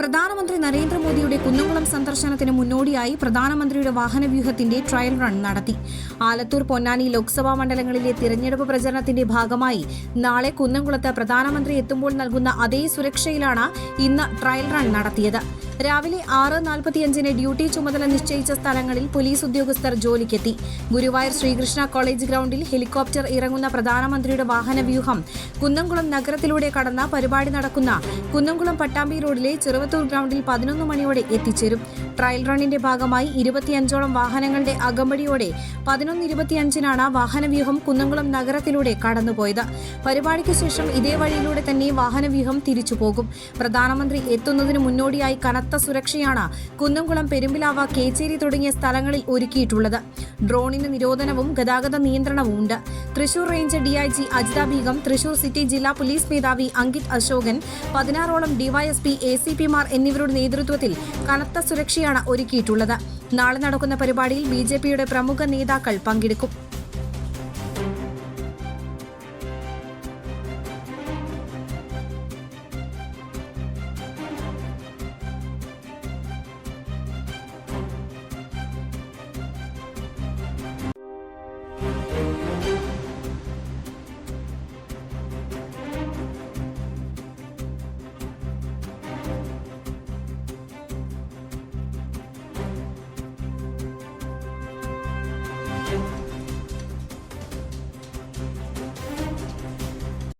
പ്രധാനമന്ത്രി നരേന്ദ്രമോദിയുടെ കുന്നംകുളം സന്ദർശനത്തിന് മുന്നോടിയായി പ്രധാനമന്ത്രിയുടെ വാഹനവ്യൂഹത്തിന്റെ ട്രയൽ റൺ നടത്തി. ആലത്തൂർ പൊന്നാനി ലോക്സഭാ മണ്ഡലങ്ങളിലെ തിരഞ്ഞെടുപ്പ് പ്രചരണത്തിന്റെ ഭാഗമായി നാളെ കുന്നംകുളത്ത് പ്രധാനമന്ത്രി എത്തുമ്പോൾ നൽകുന്ന അതേ സുരക്ഷയിലാണ് ഇന്ന് ട്രയൽ റൺ നടത്തിയത്. രാവിലെ ആറ് നാൽപ്പത്തിയഞ്ചിന് ഡ്യൂട്ടി ചുമതല നിശ്ചയിച്ച സ്ഥലങ്ങളിൽ പോലീസ് ഉദ്യോഗസ്ഥർ ജോലിക്കെത്തി. ഗുരുവായൂർ ശ്രീകൃഷ്ണ കോളേജ് ഗ്രൗണ്ടിൽ ഹെലികോപ്റ്റർ ഇറങ്ങുന്ന പ്രധാനമന്ത്രിയുടെ വാഹനവ്യൂഹം കുന്നംകുളം നഗരത്തിലൂടെ കടന്ന പരിപാടി നടക്കുന്ന കുന്നംകുളം പട്ടാമ്പി റോഡിലെ ചെറുവത്തൂർ ഗ്രൗണ്ടിൽ പതിനൊന്ന് മണിയോടെ എത്തിച്ചേരും. ട്രയൽ റണ്ണിന്റെ ഭാഗമായി ഇരുപത്തിയഞ്ചോളം വാഹനങ്ങളുടെ അകമ്പടിയോടെ പതിനൊന്ന് ഇരുപത്തിയഞ്ചിനാണ് വാഹനവ്യൂഹം കുന്നംകുളം നഗരത്തിലൂടെ കടന്നുപോയത്. പരിപാടിക്ക് ശേഷം ഇതേ വഴിയിലൂടെ തന്നെ വാഹനവ്യൂഹം തിരിച്ചുപോകും. പ്രധാനമന്ത്രി എത്തുന്നതിന് മുന്നോടിയായി കനത്ത സുരക്ഷയാണ് കുന്നംകുളം പെരുമ്പിലാവ കേച്ചേരി തുടങ്ങിയ സ്ഥലങ്ങളിൽ ഒരുക്കിയിട്ടുള്ളത്. ഡ്രോണിന് നിരോധനവും ഗതാഗത നിയന്ത്രണവും ഉണ്ട്. Thrissur range DIG Ajitha Begum Thrissur city ജില്ലാ പോലീസ് മേധാവി അങ്കിത് അശോകൻ പതിനാറോളം ഡിവൈഎസ്പി എ സി പിമാർ എന്നിവരുടെ നേതൃത്വത്തിൽ കനത്ത സുരക്ഷയാണ് ഒരുക്കിയിട്ടുള്ളത്. നാളെ നടക്കുന്ന പരിപാടിയിൽ ബിജെപിയുടെ പ്രമുഖ നേതാക്കൾ പങ്കെടുക്കും.